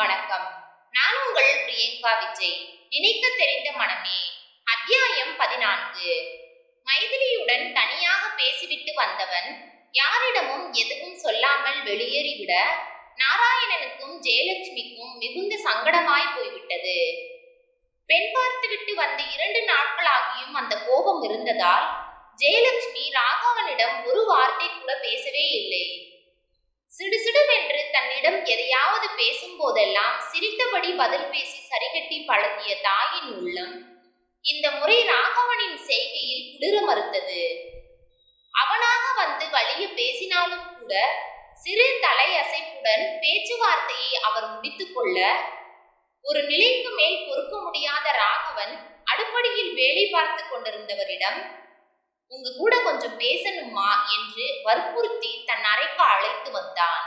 வணக்கம். நான் உங்கள் பிரியங்கா விஜய். நினைக்க தெரிந்த மனமே அத்தியாயம் பதினான்கு. மைதிலியுடன் தனியாக பேசிவிட்டு வந்தவன் யாரிடமும் எதுவும் சொல்லாமல் வெளியேறிவிட நாராயணனுக்கும் ஜெயலட்சுமிக்கும் மிகுந்த சங்கடமாய் போய்விட்டது. பெண் பார்த்துவிட்டு வந்து இரண்டு நாட்களாகியும் அந்த கோபம் இருந்ததால் ஜெயலட்சுமி ராகவனிடம் ஒரு வார்த்தை கூட பேசவே இல்லை. சிடுசிடுவென்று தன்னிடம் எதையாவது பேசும் போதெல்லாம் சிரித்தபடி பதில் பேசி சரிகட்டி பழகிய தாயின் உள்ளம் இந்த முறை ராகவனின் செய்கையில் குளிர மறுத்தது. அவனாக வந்து வலிய பேசினாலும் கூட சிறு தலையசைப்புடன் பேச்சுவார்த்தையை அவர் முடித்துக்கொள்ள ஒரு நிலைக்கு மேல் பொறுக்க முடியாத ராகவன் அடுப்படியில் வேலை பார்த்து கொண்டிருந்தவரிடம் உங்க கூட கொஞ்சம் பேசணுமா என்று வற்புறுத்தி தன் அறைக்கு அழைத்து வந்தான்.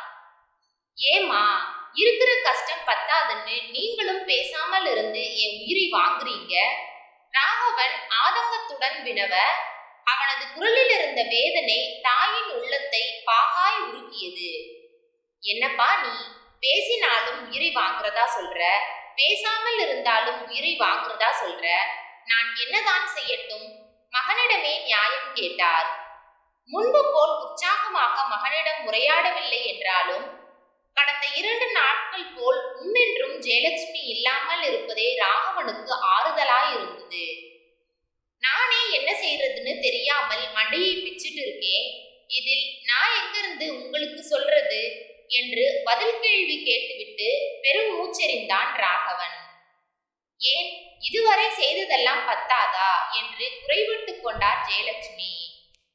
ஏமா இருக்கிற கஷ்டம் பத்தாதுன்னு நீங்களும் பேசாமல் இருந்து என் உயிரை வாங்குறீங்க? ராகவன் ஆதங்கத்துடன் வினவ அவனது குரலில் இருந்த வேதனை தாயின் உள்ளத்தை பாகாய் உருக்கியது. என்னப்பா நீ? பேசினாலும் உயிரை வாங்குறதா சொல்ற? பேசாமல் இருந்தாலும் உயிரை வாங்குறதா சொல்ற? நான் என்னதான் செய்யட்டும்? மகனிடமே நியாயம் கேட்டார். முன்பு போல் உற்சாகமாக மகனிடம் உரையாடவில்லை என்றாலும் கடந்த இரண்டு நாட்கள் போல் உம்மென்றும் ஜெயலட்சுமி இல்லாமல் இருப்பதே ராகவனுக்கு ஆறுதலாய் இருந்தது நானே என்ன செய்யறதுன்னு தெரியாமல் மண்டையை பிச்சுட்டு இருக்கேன். இதில் நான் எங்கிருந்து உங்களுக்கு சொல்றது? என்று பதில் கேள்வி கேட்டுவிட்டு பெரும் மூச்செறிந்தான் ராகவன். ஏன் இதுவரை செய்ததெல்லாம் பத்தாதா? என்று குறைவிட்டு கொண்டார் ஜெயலட்சுமி.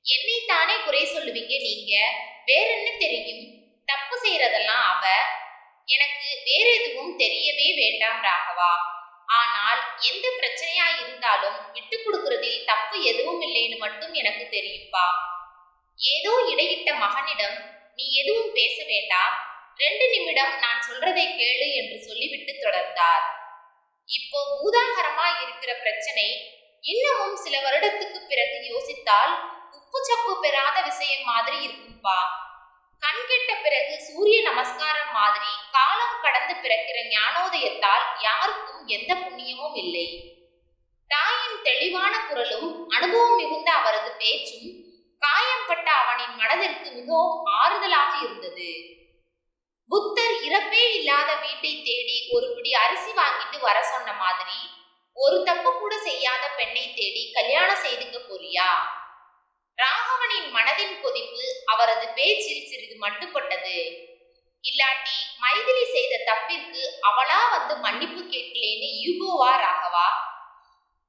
என்னை தானே குறை சொல்லுவீங்க நீங்க? வேற என்ன தெரியும்? தப்பு செய்யறதெல்லாம் அவ. எனக்கு வேற எதுவும் தெரியவே வேண்டாம் ராகவா. ஆனால் எந்த பிரச்சனையா இருந்தாலும் விட்டு கொடுக்கறதில் தப்பு எதுவும் இல்லைன்னு மட்டும் எனக்கு தெரியும்பா. ஏதோ இடையிட்ட மகனிடம் நீ எதுவும் பேச வேண்டாம். ரெண்டு நிமிடம் நான் சொல்றதை கேளு என்று சொல்லிவிட்டு தொடர்ந்தார். இப்போ பூதாகரமா இருக்கிற பிரச்சனை இன்னமும் சில வருடத்துக்கு பிறகு யோசித்தால் உப்பு சப்பு பெறாத விஷயம் மாதிரி இருக்கும்பா. கண் கெட்ட பிறகு சூரிய நமஸ்காரம் மாதிரி காலம் கடந்து பிறக்கிற ஞானோதயத்தால் யாருக்கும் எந்த புண்ணியமும் இல்லை. தாயின் தெளிவான குரலும் அனுபவம் மிகுந்த அவரது பேச்சும் காயம்பட்ட அவனின் மனதிற்கு மிகவும் ஆறுதலாக இருந்தது. புத்தர் இறப்பே இல்லாத வீட்டை தேடி ஒரு பிடி அரிசி வாங்கிட்டு வர சொன்ன மாதிரி ஒரு தப்பு கூட செய்யாத பெண்ணை தேடி கல்யாணம் செய்துக்க போறியா? ராகவனின் மனதின் கொதிப்பு அவரது பேச்சில் சிறிது மட்டுப்பட்டது. இல்லாட்டி மைதிலி செய்த தப்பிற்கு அவளா வந்து மன்னிப்பு கேட்கலேன்னு யூகோவா ராகவா?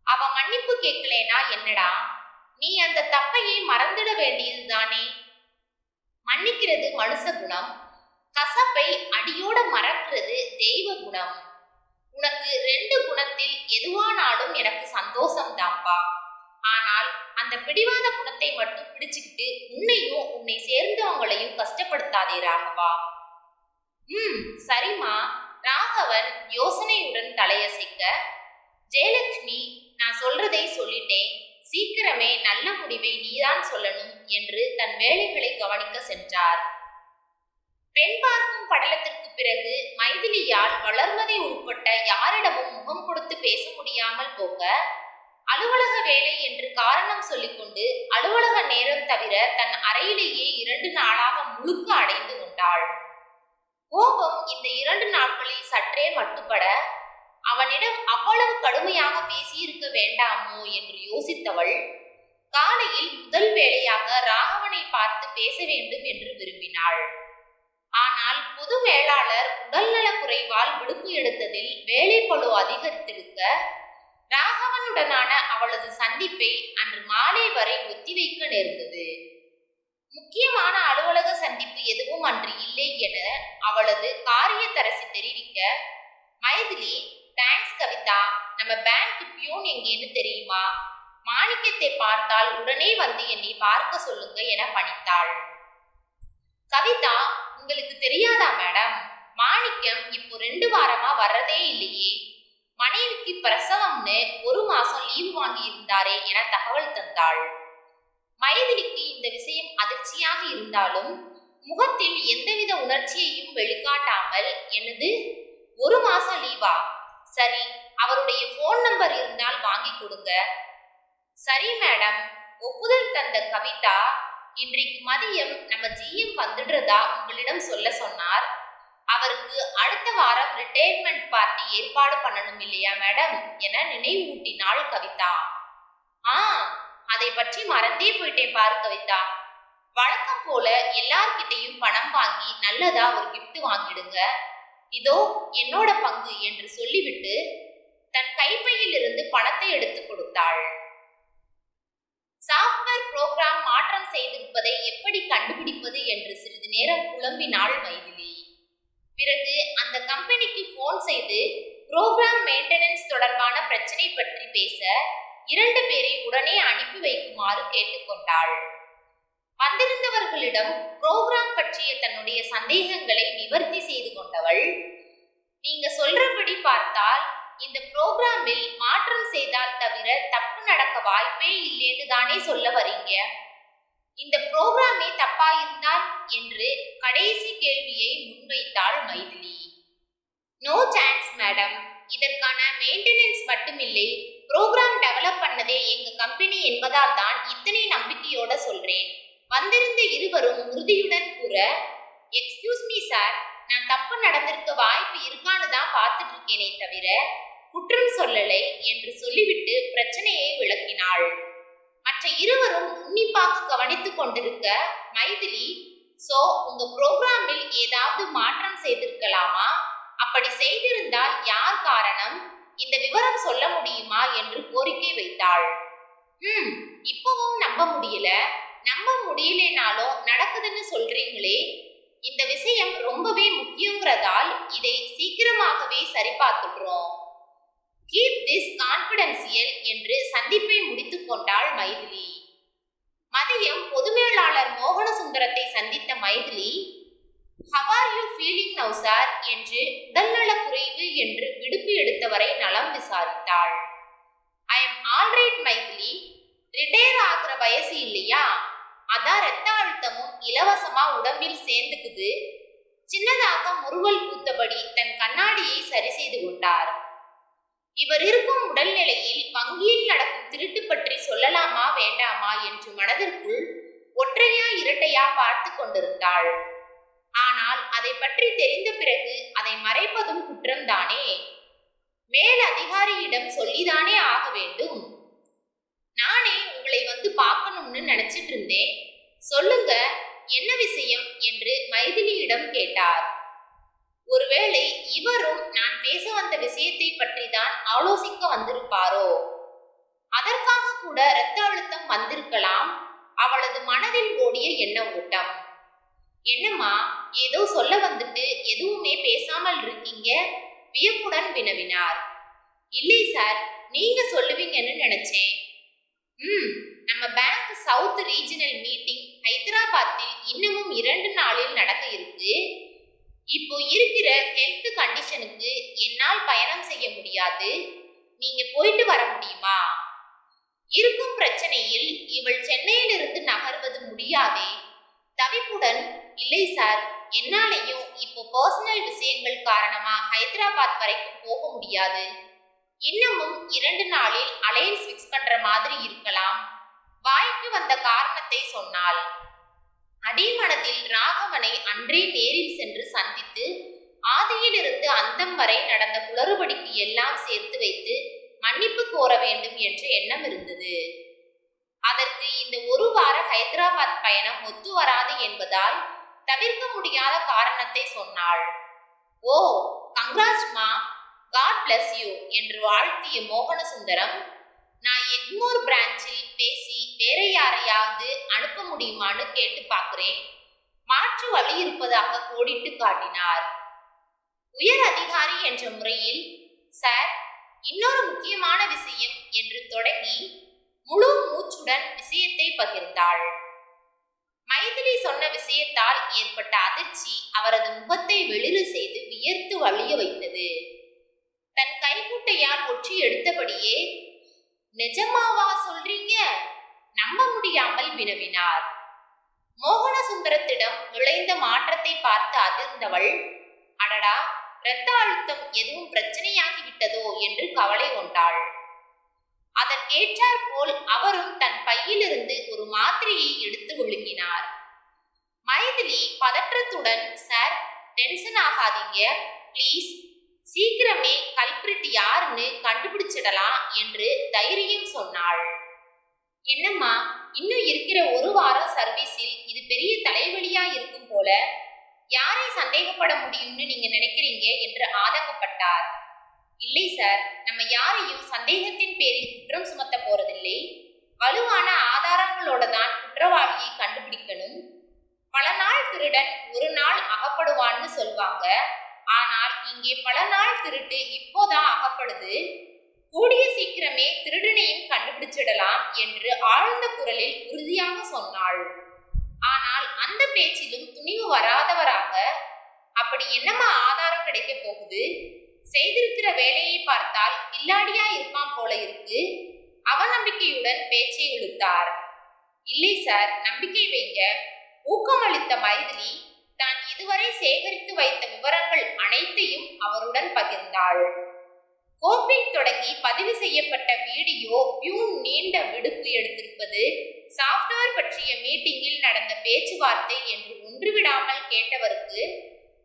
அவ மன்னிப்பு கேட்கலேனா என்னடா? நீ அந்த தப்பையை மறந்துட வேண்டியதுதானே? மன்னிக்கிறது மனுஷ குணம். கசப்பை அடியோட மறக்கிறது தெய்வ குணம். உனக்கு ரெண்டு குணத்தில் எதுவானாலும் எனக்கு சந்தோஷம்தான்ப்பா ஆனால் அந்த பிடிவாத குணத்தை மட்டும் பிடிச்சுக்கிட்டு உன்னையும் உன்னை சேர்ந்தவங்களையும் கஷ்டப்படுத்தாதே ராகவா. ம் சரிம்மா. ராகவன் யோசனையுடன் தலையசைக்க ஜெயலட்சுமி நான் சொல்றதை சொல்லிட்டேன். சீக்கிரமே நல்ல முடிவை நீதான் சொல்லணும் என்று தன் வேலைகளை கவனிக்க சென்றார். பெண் பார்க்கும் படலத்திற்கு பிறகு மைதிலியால் வளர்மதி உட்பட்ட யாரிடமும் முகம் கொடுத்து பேச முடியாமல் போக அலுவலக வேலை என்று காரணம் சொல்லிக்கொண்டு அலுவலக நேரம் தவிர தன் அறையிலேயே இரண்டு நாளாக முழுக்க அடைந்து கொண்டாள். கோபம் இந்த இரண்டு நாட்களில் சற்றே மட்டுப்பட அவனிடம் அவ்வளவு கடுமையாக பேசியிருக்க வேண்டாமோ என்று யோசித்தவள் காலையில் முதல் வேளையாக ராகவனை பார்த்து பேச வேண்டும் என்று விரும்பினாள். ஆனால் பொது மேலாளர் உடல்நலக் குறைவால் விடுப்பு எடுத்ததில் வேலை பழு அதிகரித்திருக்க ராகவனுடனான அவளது சந்திப்பை அன்று மாலை வரை ஒத்திவைக்க நேர்ந்தது. முக்கியமான அலுவலக சந்திப்பு எதுவும் அன்று இல்லை என அவளது காரியத்தரசி தெரிவிக்க மைதிலி தேங்க்ஸ் கவிதா நம்ம பேங்க் பியூன் எங்கேன்னு தெரியுமா? மாணிக்கத்தை பார்த்தால் உடனே வந்து என்னை பார்க்க சொல்லுங்க என பணித்தாள். கவிதா உங்களுக்கு தெரியாதா மேடம்? மாணிக்கம் இப்போ ரெண்டு வாரமா வர்றதே இல்லையே. மனைவிக்கு பிரசவம்னு ஒரு மாசம் லீவு வாங்கி இருந்தாரே என தகவல் தந்தாள். மைதிலிக்கு இந்த விஷயம் அதிர்ச்சியாக இருந்தாலும் முகத்தில் எந்தவித உணர்ச்சியையும் வெளிக்காட்டாமல் எனது ஒரு மாசம் லீவா? சரி அவருடைய ஃபோன் நம்பர் இருந்தால் வாங்கி கொடுங்க. சரி மேடம். ஒப்புதல் தந்த கவிதா இன்றைக்கு மதியம் நம்ம ஜிஎம் வந்துடுறதா உங்களிடம் சொல்ல சொன்னார். அவருக்கு அடுத்த வாரம் ரிட்டையர்மெண்ட் பார்ட்டி ஏற்பாடு பண்ணணும் இல்லையா மேடம் என நினைவூட்டினாள் கவிதா. ஆ அதை பற்றி மறந்தே போயிட்டேன் பாரு கவிதா. வழக்கம் போல எல்லார்கிட்டையும் பணம் வாங்கி நல்லதா ஒரு கிஃப்ட் வாங்கிடுங்க. இதோ என்னோட பங்கு என்று சொல்லிவிட்டு தன் கைப்பையில் இருந்து பணத்தை எடுத்து கொடுத்தாள். சாஃப்ட்வேர் புரோகிராம் மாற்றம் செய்திருப்பதை எப்படி கண்டுபிடிப்பது என்று சிறிது நேரம் புலம்பினாள் மைதிலி. பிறகு அந்த கம்பெனிக்கு ஃபோன் செய்து புரோகிராம் மெயின்டெனன்ஸ் தொடர்பான பிரச்சனை பற்றி பேச இரண்டு பேரை உடனே அனுப்பி வைக்குமாறு கேட்டுக்கொண்டாள். வந்திருந்தவர்களிடம் புரோகிராம் பற்றிய தன்னுடைய சந்தேகங்களை நிவர்த்தி செய்து கொண்டவள் நீங்க சொல்றபடி பார்த்தால் இந்த புரோகிராமில் மாற்றம் செய்தால் தவிர தப்பு நடக்க வாய்ப்பே இல்லைன்னு தானே சொல்ல வரீங்க? இந்த புரோகிராமே தப்பா இருந்தால் என்று கடைசி கேள்வியை முன்வைத்தாள் மைதிலி. No chance madam. இதற்கான மெயின்டெனன்ஸ் மட்டுமில்லை. ப்ரோக்ராம் டெவலப் பண்ணதே எங்க கம்பெனி என்பதால் தான் இத்தனை நம்பிக்கையோட சொல்றேன். வந்திருந்த இருவரும் உறுதியுடன் கூற எக்ஸ்கியூஸ் மீ சார். நான் தப்பு நடந்திருக்க வாய்ப்பு இருக்கான்னு தான் பார்த்துட்டு இருக்கேனே தவிர குற்றம் சொல்லலை என்று சொல்லிவிட்டு பிரச்சனையை விளக்கினாள். மற்ற இருவரும் உன்னிப்பாக கவனித்துக் கொண்டிருக்க மைதிலி சோ உங்க ப்ரோக்ராமில் ஏதாவது மாற்றம் செய்திருக்கலாமா? அப்படி செய்திருந்தால் யார் காரணம்? இந்த விவரம் சொல்ல முடியுமா? என்று கோரிக்கை வைத்தாள். ம் இப்பவும் நம்ப முடியல. நம்ப முடியலனாலும் நடக்குதுன்னு சொல்றீங்களே? இந்த விஷயம் ரொம்பவே முக்கியங்கிறதால் இதை சீக்கிரமாகவே சரி பார்த்துடுறோம் கீப் திஸ் கான்பிடென்சியல் என்று சந்திப்பை முடித்துக் கொண்டாள் மைதிலி. மதியம் பொதுமேலாளர் மோகனசுந்தரத்தை சந்தித்த Maithili how are you feeling now sir என்று உடல்நலக் குறைவு என்று விடுப்பு எடுத்தவரை நலம் விசாரித்தாள். I am alright Maithili. Retire ஆகுற வயசு இல்லையா? அதான் ரத்த அழுத்தமும் இலவசமா உடம்பில் சேர்ந்துக்குது. சின்னதாக முறுவல் பூத்தபடி தன் கண்ணாடியை சரி செய்து கொண்டார். இவர் இருக்கும் உடல்நிலையில் வங்கியில் நடக்கும் திருட்டு பற்றி சொல்லலாமா வேண்டாமா என்று மனதிற்குள் ஒற்றையா இரட்டையா பார்த்து கொண்டிருந்தாள். ஆனால் அதை பற்றி தெரிந்த பிறகு அதை மறைப்பதும் குற்றம்தானே? மேல் அதிகாரியிடம் சொல்லிதானே ஆக வேண்டும்? நானே உங்களை வந்து பார்க்கணும்னு நினைச்சிட்டு இருந்தேன். சொல்லுங்க என்ன விஷயம்? என்று மைதிலியிடம் கேட்டார். ஒருவேளை இவரும் நான் பேச வந்த விஷயத்தை பற்றி தான் ஆலோசிக்க வந்திருப்பாரோ? அதற்காக கூட இரத்த அழுத்தம் வந்திருக்கலாம். அவளது மனதில் ஓடிய எண்ண ஓட்டம்? என்னம்மா ஏதோ சொல்ல வந்துட்டு எதுவுமே பேசாமல் இருக்கீங்க? வியப்புடன் வினவினார். இல்லை சார் நீங்க சொல்லுவீங்கன்னு நினைச்சேன். ம் நம்ம பேங்க் சவுத் ரீஜனல் மீட்டிங் ஹைதராபாத்தில் இன்னமும் இரண்டு நாளில் நடக்க இருக்கு. இப்போ இருக்கிற ஹெல்த் கண்டிஷனுக்கு என்னால் பயணம் செய்ய முடியாது. நீங்க போயிட்டு வர முடியுமா? இருக்கும் பிரச்சனையில் இவள் சென்னையிலிருந்து நகர்வது முடியாதே. தவிப்புடன் இல்லை சார் என்னாலையும் இப்போ பர்சனல் விஷயங்கள் காரணமா ஹைதராபாத் வரைக்கும் போக முடியாது. இன்னமும் இரண்டு நாளில் அலையன்ஸ் ஃபிக்ஸ் பண்ற மாதிரி இருக்கலாம். வாய்க்கு வந்த காரணத்தை சொன்னாள் அடிமனத்தில் ராகவனை அன்றே நேரில் சென்று சந்தித்து ஆதியிலிருந்து அந்தம் வரை நடந்த குளறுபடிக்கு எல்லாம் சேர்த்து வைத்து மன்னிப்பு கோர வேண்டும் என்ற எண்ணம் இருந்தது. அதற்கு இந்த ஒரு வார ஹைதராபாத் பயணம் ஒத்து வராது என்பதால் தவிர்க்க முடியாத காரணத்தை சொன்னாள். ஓ கங்க்ராட்ஸ்மா காட் பிளஸ் யூ என்று வாழ்த்திய மோகனசுந்தரம் நான் எக்மோர் பிரான்ச்சில் பேசி வேற யாரையாவது அனுப்ப முடியுமான்னு கேட்டு பார்க்கிறேன். மாற்று வழி இருப்பதாக கோடிட்டு காட்டினார். உயர் அதிகாரி என்ற முறையில் சார் இன்னொரு முக்கியமான விஷயம் என்று தொடங்கி முழு மூச்சுடன் விஷயத்தை பகிர்ந்தாள். மைதிலி சொன்ன விஷயத்தால் ஏற்பட்ட அதிர்ச்சி அவரது முகத்தை வெளிறு செய்து வியர்த்து வழிய வைத்தது. தன் கைக்குட்டையால் ஒற்றி எடுத்தபடியே நிஜமாவா சொல்றீங்க? நம்ப முடியாமல் வினவினார். மோகன சுந்தரத்திடம் நுழைந்த மாற்றத்தை பார்த்து அதிர்ந்தவள் அடடா இரத்த அழுத்தம் எதுவும் பிரச்சனையாகி விட்டதோ என்று கவலை கொண்டாள். அதற்கேற்றாற் போல் அவரும் தன் பையிலிருந்து ஒரு மாத்திரையை எடுத்து ஒழுங்கினார். மைதிலி பதற்றத்துடன் சார் டென்ஷன் ஆகாதீங்க. ப்ளீஸ் சீக்கிரமே கல்பிரிட் யாருன்னு கண்டுபிடிச்சிடலாம் என்று தைரியம் சொன்னாள். என்னம்மா இன்னும் இருக்கிற ஒரு வாரம் சர்வீஸில் இது பெரிய தலைவலியா இருக்கும் போல? யாரை சந்தேகப்பட முடியும்னு நீங்க நினைக்கிறீங்க என்று ஆதங்கப்பட்டார். இல்லை சார் நம்ம யாரையும் சந்தேகத்தின் பேரில் குற்றம் சுமத்த போறதில்லை. வலுவான ஆதாரங்களோட தான் குற்றவாளியை கண்டுபிடிக்கணும். பல நாள் திருடன் ஒரு நாள் அகப்படுவான்னு சொல்வாங்க. ஆனால் இங்கே பல நாள் திருட்டு இப்போதான் அகப்படுது கூடிய சீக்கிரமே திருடனையும் கண்டுபிடிச்சிடலாம் என்று ஆழ்ந்த குரலில் உறுதியாக சொன்னாள். ஆனால் அந்த பேச்சிலும் துணிவு வராதவராக அப்படி என்னம்மா ஆதாரம் கிடைக்க போகுது? செய்திருக்கிற வேலையை பார்த்தால் கில்லாடியா இருப்பான் போல இருக்கு. அவநம்பிக்கையுடன் பேச்சை இழுத்தார். இல்லை சார் நம்பிக்கை வைங்க. ஊக்கமளித்த மைதிலி தான் இதுவரை சேகரித்து வைத்த விவரங்கள் அனைத்தையும் அவருடன் பகிர்ந்தாள். கோப்பில் தொடங்கி பதிவு செய்யப்பட்ட வீடியோ பியூன் நீண்ட விடுப்பு எடுத்திருப்பது சாஃப்ட்வேர் பற்றிய மீட்டிங்கில் நடந்த பேச்சுவார்த்தை என்று ஒன்றுவிடாமல் கேட்டவருக்கு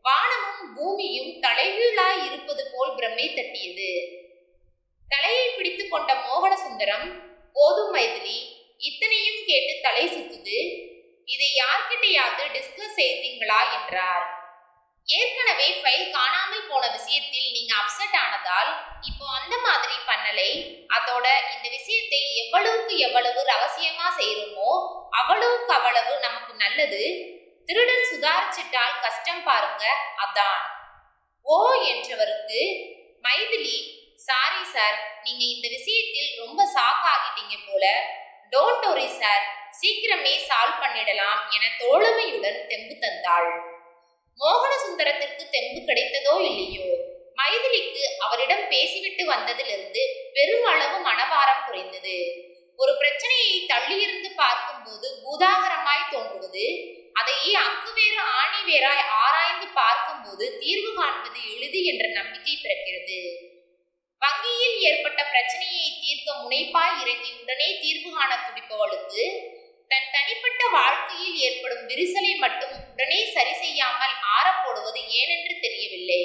வானமும் பூமியும் தலைகீழாய் இருப்பது போல் பிரமை தட்டியது. தலையை பிடித்து கொண்ட மோகனசுந்தரம் போதும் மைதிலி இத்தனையும் கேட்டு தலை சுத்துது இதை யார்கிட்டையாவது டிஸ்கஸ் செய்தீங்களா என்றார். ஏற்கனவே ஃபைல் காணாமல் போன விஷயத்தில் நீங்க அப்செட் ஆனதால் இப்போ அந்த மாதிரி பண்ணலை. அதோட இந்த விஷயத்தை எவ்வளவுக்கு எவ்வளவு ரகசியமா செய்யறோமோ அவ்வளவுக்கு அவ்வளவு நமக்கு நல்லது. திருடன் சுதாரிச்சிட்டால் கஷ்டம் பாருங்க அதான். ஓ என்றவருக்கு மைதிலி சாரி சார் நீங்க இந்த விஷயத்தில் ரொம்ப ஷாக் ஆகிட்டீங்க போல. டோன்ட் ஒரி சார் சீக்கிரமே சால்வ் பண்ணிடலாம் என தோழமையுடன் தெம்பு தந்தாள். மோகன சுந்தரத்திற்கு தெம்பு கிடைத்ததோ இல்லையோ? மைதிலிக்கு அவரிடம் பேசிவிட்டு வந்ததிலிருந்து பெருமளவு மனபாரம் குறைந்தது. ஒரு பிரச்சனையை தள்ளியிருந்து பார்க்கும்போது பூதாகரமாய் தோன்றுவது அதையே அக்கு வேறு ஆணி வேறாய் ஆராய்ந்து பார்க்கும்போது தீர்வு காண்பது எளிது என்ற நம்பிக்கை பிறக்கிறது. வங்கியில் ஏற்பட்ட பிரச்சனையை தீர்க்க முனைப்பாய் இறங்கி உடனே தீர்வு காண துடிப்பவளுக்கு தன் தனிப்பட்ட வாழ்க்கையில் ஏற்படும் விரிசலை மட்டும் உடனே சரி செய்யாமல் ஆறப்போடுவது ஏனென்று தெரியவில்லை.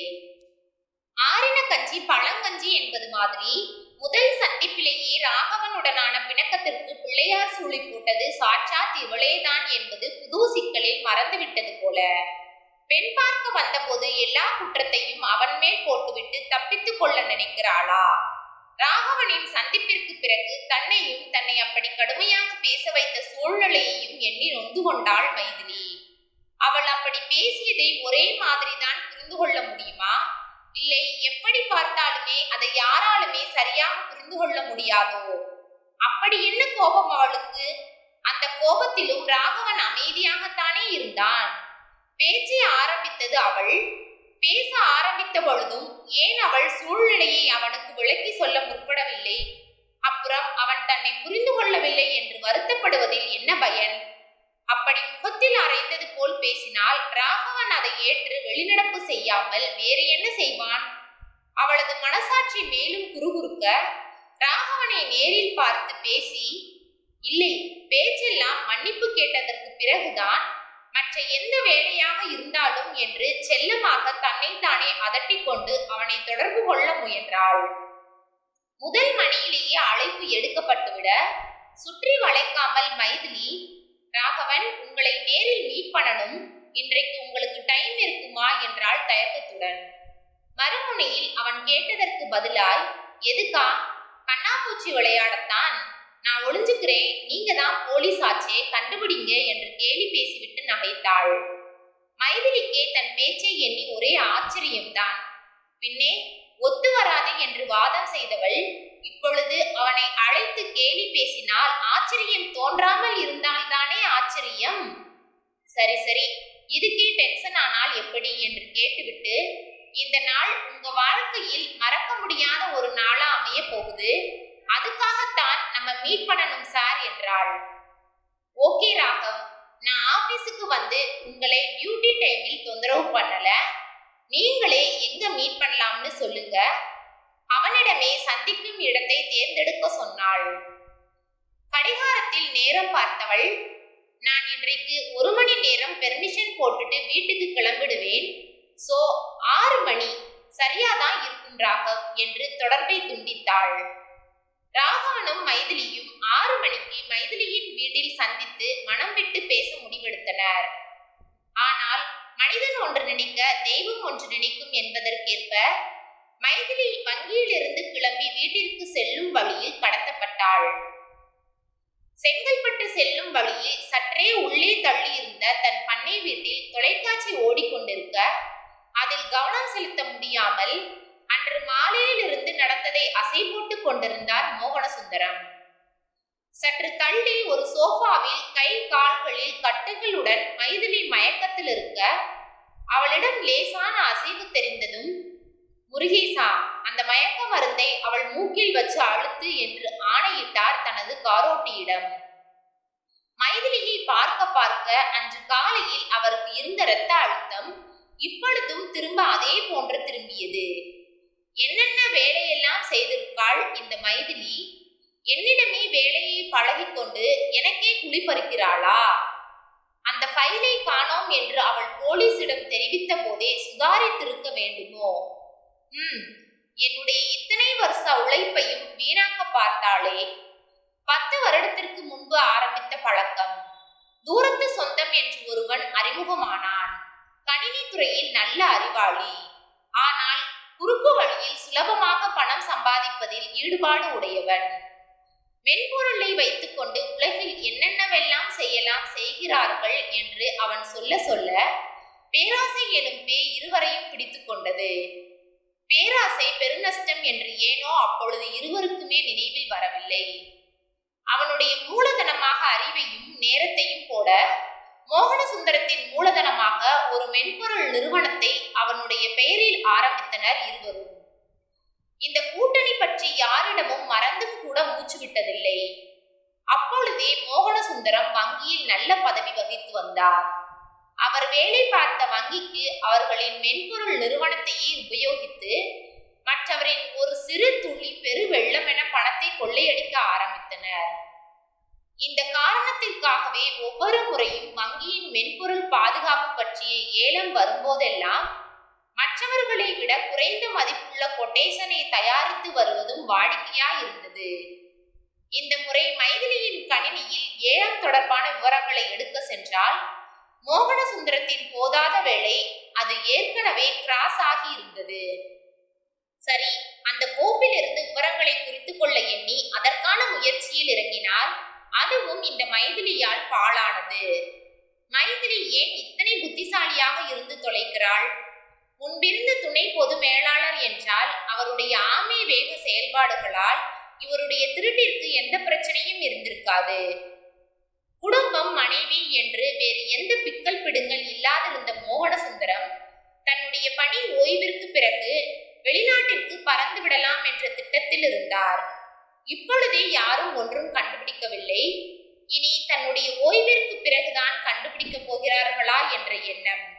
ஆறின கஞ்சி பழங்கஞ்சி என்பது மாதிரி முதல் சந்திப்பிலேயே ராகவனுடனான பிணக்கத்திற்கு பிள்ளையார் சூழி போட்டது சாட்சாத் இவளேதான் என்பது புது சிக்கலில் மறந்துவிட்டது போல. பெண் பார்க்க வந்தபோது எல்லா குற்றத்தையும் அவன் மேல் போட்டுவிட்டு தப்பித்துக் கொள்ள நினைக்கிறாளா? ராகவனின் சந்திப்பிற்கு பிறகு தன்னையும் தன்னை அப்படி கடுமையாக பேச வைத்த சூழ்நிலையையும் எண்ணி நொந்து கொண்டாள் மைதிலி. அவள் அப்படி பேசியதை ஒரே மாதிரிதான் புரிந்து கொள்ள முடியுமா? இல்லை எப்படி பார்த்தாலுமே அதை யாராலுமே சரியாக புரிந்து கொள்ள முடியாதோ? அப்படி என்ன கோபம் அவளுக்கு? அந்த கோபத்திலும் ராகவன் அமைதியாகத்தானே இருந்தான். பேச்சை ஆரம்பித்தது அவள் பேச ஆரம்பித்த பொழுதும் ஏன் அவள் சூழ்நிலையை அவனுக்கு விளக்கி சொல்ல முற்படவில்லை? அப்புறம் அவன் தன்னை புரிந்து கொள்ளவில்லை என்று வருத்தப்படுவதில் என்ன பயன்? அப்படி முகத்தில் அறைந்தது போல் பேசினால் ராகவன் அதை ஏற்று வெளிநடப்பு செய்யாமல் வேறு என்ன செய்வான்? அவளது மனசாட்சி மேலும் குறுகுறுக்க ராகவனை நேரில் பார்த்து பேசி இல்லை பேச்செல்லாம் மன்னிப்பு கேட்டதற்கு பிறகுதான். மற்ற எந்த வேலையாக இருந்தாலும் என்று செல்லமாக தன்னைத்தானே அதட்டிக்கொண்டு அவனை தொடர்பு கொள்ள முயன்றாள். முதல் மணியிலேயே அழைப்பு எடுக்கப்பட்டுவிட சுற்றி வளைக்காமல் மைதிலி ராகவன் உங்களை நேரில் மீட் பண்ணணும். இன்றைக்கு உங்களுக்கு டைம் இருக்குமா? என்றாள் தயக்கத்துடன். மறுமுனையில் அவன் கேட்டதற்கு பதிலாய் எதுக்கா? கண்ணாமூச்சி விளையாடத்தான். நான் ஒளிஞ்சுக்கிறேன். நீங்க தான் போலீஸ் ஆச்சே கண்டுபிடிங்க என்று கேலி பேசிவிட்டு நகைத்தாள். மைதிலிக்கே தன் பேச்சை எண்ணி ஒரே ஆச்சரியம்தான். பின்னே ஒத்து வராது என்று வாதம் செய்தவள் இப்பொழுது அவனை அழைத்து கேலி பேசினால் ஆச்சரியம் தோன்றாமல் இருந்தால்தானே ஆச்சரியம்? சரி சரி இதுக்கே டென்ஷன் ஆனால் எப்படி? என்று கேட்டுவிட்டு இந்த நாள் உங்க வாழ்க்கையில் மறக்க முடியாத ஒரு நாளா அமைய போகுது. அதுக்காகத்தான் நம்ம மீட் பண்ணணும் சார் என்றாள். ஓகே ராகவ். நான் ஆபீஸுக்கு வந்து உங்களை டியூட்டி டைமில் தொந்தரவு பண்ணல. நீங்களே எங்க மீட் பண்ணலாம்னு சொல்லுங்க. அவனிடமே சந்திக்கும் இடத்தை தேர்ந்தெடுக்க சொன்னாள். கடிகாரத்தில் நேரம் பார்த்தவள் நான் இன்றைக்கு ஒரு மணி நேரம் பெர்மிஷன் போட்டுட்டு வீட்டுக்கு கிளம்பிடுவேன். சோ ஆறு மணி சரியாதான் இருக்கும் ராகவ் என்று தொடர்பை துண்டித்தாள். ராகவனும் மைதிலியும் ஆறு மணிக்கு மைதிலியின் வீட்டில் சந்தித்து மனம் விட்டு பேச முடிவெடுத்தனர். ஆனால் மனிதன் ஒன்று நினைக்க தெய்வம் ஒன்று நினைக்கும் என்பதற்கேற்ப மைதிலி வங்கியிலிருந்து கிளம்பி வீட்டிற்கு செல்லும் வழியில் கடத்தப்பட்டாள். செங்கல்பட்டு செல்லும் வழியில் சற்றே உள்ளே தள்ளியிருந்த தன் பண்ணை வீட்டில் தொலைக்காட்சி ஓடிக்கொண்டிருக்க அதில் கவனம் செலுத்த முடியாமல் அன்று மாலையிலிருந்து நடந்ததை அசை போட்டுக் கொண்டிருந்தார் மோகனசுந்தரம். சற்று தள்ளி ஒரு சோஃபாவில் கை கால்களில் கட்டுகளுடன் மைதிலி மயக்கத்தில் இருக்க அவளிடம் லேசான அசைவு தெரிந்ததும் முருகேசா அந்த மயக்க மருந்தை அவள் மூக்கில் வச்சு அழுத்து என்று ஆணையிட்டார் தனது காரோட்டியிடம். மைதிலியை பார்க்க பார்க்க அன்று காலையில் அவருக்கு இருந்த இரத்த அழுத்தம் இப்பொழுதும் திரும்ப அதே போன்று திரும்பியது. என்னென்ன வேலையெல்லாம் செய்திருக்காள் இந்த மைதிலி? என்னிடமே வேலையை பழகிக்கொண்டு எனக்கே குளிப்பறிக்கிறாளா அந்த ஃபைலை காணோம் என்று அவள் போலீசிடம் தெரிவித்த போதே சுதாரித்திருக்க வேண்டுமோ? ம் என்னுடைய இத்தனை வருஷ உழைப்பையும் வீணாக்க பார்த்தாளே. பத்து வருடத்திற்கு முன்பு ஆரம்பித்த பழக்கம். தூரத்து சொந்தம் என்று ஒருவன் அறிமுகமானான். கணினி நல்ல அறிவாளி. குறுக்கு வழியில் சுலபமாக பணம் சம்பாதிப்பதில் ஈடுபாடு உடையவன் மென்பொருளை வைத்துக்கொண்டு உலகில் என்னென்னவெல்லாம் செய்யலாம் செய்கிறார்கள் என்று அவன் சொல்ல சொல்ல பேராசை எனும் பேய் இருவரையும் பிடித்து கொண்டது. பேராசை பெருநஷ்டம் என்று ஏனோ அப்பொழுது இருவருக்குமே நினைவில் வரவில்லை. அவனுடைய மூலதனமாக அறிவையும் நேரத்தையும் போட மோகனசுந்தரத்தின் மூலதனமாக ஒரு மென்பொருள் நிறுவனத்தை அவனுடைய பெயரில் ஆரம்பித்தனர் இருவரும். இந்த கூட்டணி பற்றி யாரிடமும் மறந்தும் கூட மூச்சு விட்டதில்லை அப்பொழுதே மோகனசுந்தரம் வங்கியில் நல்ல பதவி வகித்து வந்தார். அவர் வேலை பார்த்த வங்கிக்கு அவர்களின் மென்பொருள் நிறுவனத்தையே உபயோகித்து மற்றவரின் ஒரு சிறு துளி பெரு வெள்ளம் என பணத்தை கொள்ளையடிக்க ஆரம்பித்தனர். இந்த காரணத்திற்காகவே ஒவ்வொரு முறையும் வங்கியின் மென்பொருள் பாதுகாப்பு பற்றிய ஏலம் வரும்போதெல்லாம் மற்றவர்களை விட குறைந்த மதிப்புள்ள கொட்டேஷனை தயாரித்து வருவதும் வாடிக்கையா இருந்தது இந்த முறை மைதிலியின் கணினியில் ஏலம் தொடர்பான விவரங்களை எடுக்க சென்றால் மோகன சுந்தரத்தின் போதாத வேளை அது ஏற்கனவே கிராஸ் ஆகி இருந்தது சரி அந்த கோப்பிலிருந்து விவரங்களை குறித்து கொள்ள எண்ணி அதற்கான முயற்சியில் இறங்கினால் அதுவும் இந்த மைதிலியால் பாழானது. மைதிலி ஏன் இத்தனை புத்திசாலியாக இருந்து தொலைக்கிறாள்? முன்பிருந்த துணை பொது மேலாளர் என்றால் அவருடைய ஆமை வேக செயல்பாடுகளால் இவருடைய திருட்டிற்கு எந்த பிரச்சனையும் இருந்திருக்காது. குடும்பம் மனைவி என்று வேறு எந்த பிக்கல் பிடுங்கள் இல்லாதிருந்த மோகன சுந்தரம் தன்னுடைய பணி ஓய்விற்கு பிறகு வெளிநாட்டிற்கு பறந்து விடலாம் என்ற திட்டத்தில் இருந்தார். இப்பொழுதே யாரும் ஒன்றும் கண்டுபிடிக்கவில்லை. இனி தன்னுடைய ஓய்விற்கு பிறகுதான் கண்டுபிடிக்கப் போகிறார்களா என்ற எண்ணம்.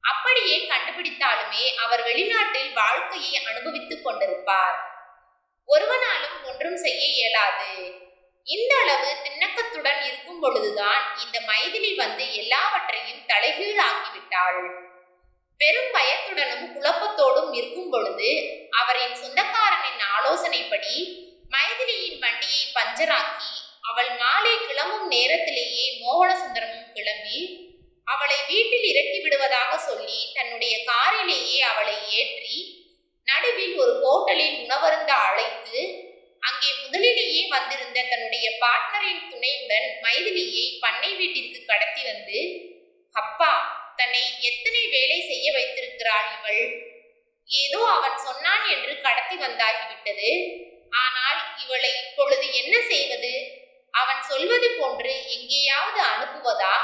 அப்படியே கண்டுபிடித்தாலுமே அவர் வெளிநாட்டில் வாழ்க்கையை அனுபவித்துக் கொண்டிருப்பார். ஒருவனாலும் ஒன்றும் செய்ய இயலாது. இந்த அளவு திண்ணக்கத்துடன் இருக்கும் பொழுதுதான் இந்த மைதிலி வந்து எல்லாவற்றையும் தலைகீழாக்கிவிட்டாள். பெரும் பயத்துடனும் குழப்பத்தோடும் இருக்கும் பொழுது அவரின் சொந்தக்காரனின் ஆலோசனைப்படி மைதிலியின் வண்டியை பஞ்சராக்கி அவள் மாலை கிளம்பும் நேரத்திலேயே மோகனசுந்தரமும் கிளம்பி அவளை வீட்டில் இறக்கி விடுவதாக சொல்லி தன்னுடைய காரிலேயே அவளை ஏற்றி நடுவில் ஒரு ஹோட்டலில் உணவருந்த அழைத்து அங்கே முதலிலேயே வந்திருந்த தன்னுடைய பார்ட்னரின் துணையுடன் மைதிலியை பண்ணை வீட்டிற்கு கடத்தி வந்து அப்பா தன்னை எத்தனை வேலை செய்ய வைத்திருக்கிறாள் இவள்? ஏதோ அவன் சொன்னான் என்று கடத்தி வந்தாகிவிட்டது. ஆனால் இவளை இப்பொழுது என்ன செய்வது? அவன் சொல்வது போன்று எங்கேயாவது அனுப்புவதா?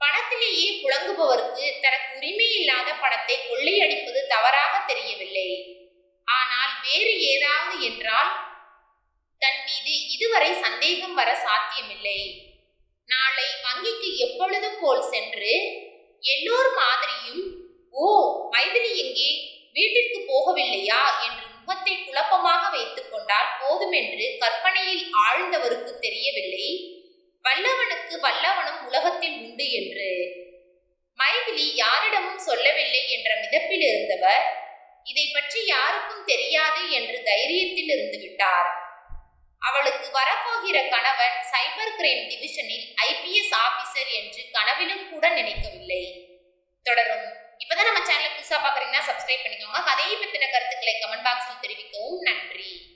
பணத்திலேயே புழங்குபவருக்கு தனக்கு உரிமை இல்லாத பணத்தை கொள்ளையடிப்பது தவறாக தெரியவில்லை. ஆனால் வேறு ஏதாவது என்றால் தன் மீது இதுவரை சந்தேகம் வர சாத்தியமில்லை. நாளை வங்கிக்கு எப்பொழுதும் போல் சென்று எல்லோர் மாதிரியும் ஓ மைதிலி எங்கே? வீட்டிற்கு போகவில்லையா? என்று முகத்தை குழப்பமாக வைத்துக் கொண்டால் போதுமென்று கற்பனையில் ஆழ்ந்தவருக்கு தெரியவில்லை. வல்லவனுக்கு வல்லவனும் உலகத்தில் உண்டு என்று. மைதிலி யாரிடமும் சொல்லவில்லை என்ற மிதப்பில் இருந்தவர் இதை பற்றி யாருக்கும் தெரியாது என்று தைரியத்தில் இருந்து விட்டார். அவளுக்கு வரப்போகிற கணவன் சைபர் கிரைம் டிவிஷனில் ஐபிஎஸ் ஆபீசர் என்று கனவிலும் கூட நினைக்கவில்லை. தொடரும். இப்பதான் நம்ம சேனலை புதுசா பாக்குறீங்கன்னா சப்ஸ்கிரைப் பண்ணிக்கோங்க. கதையை பத்தின கருத்துக்களை கமெண்ட் பாக்ஸில் தெரிவிக்கவும். நன்றி.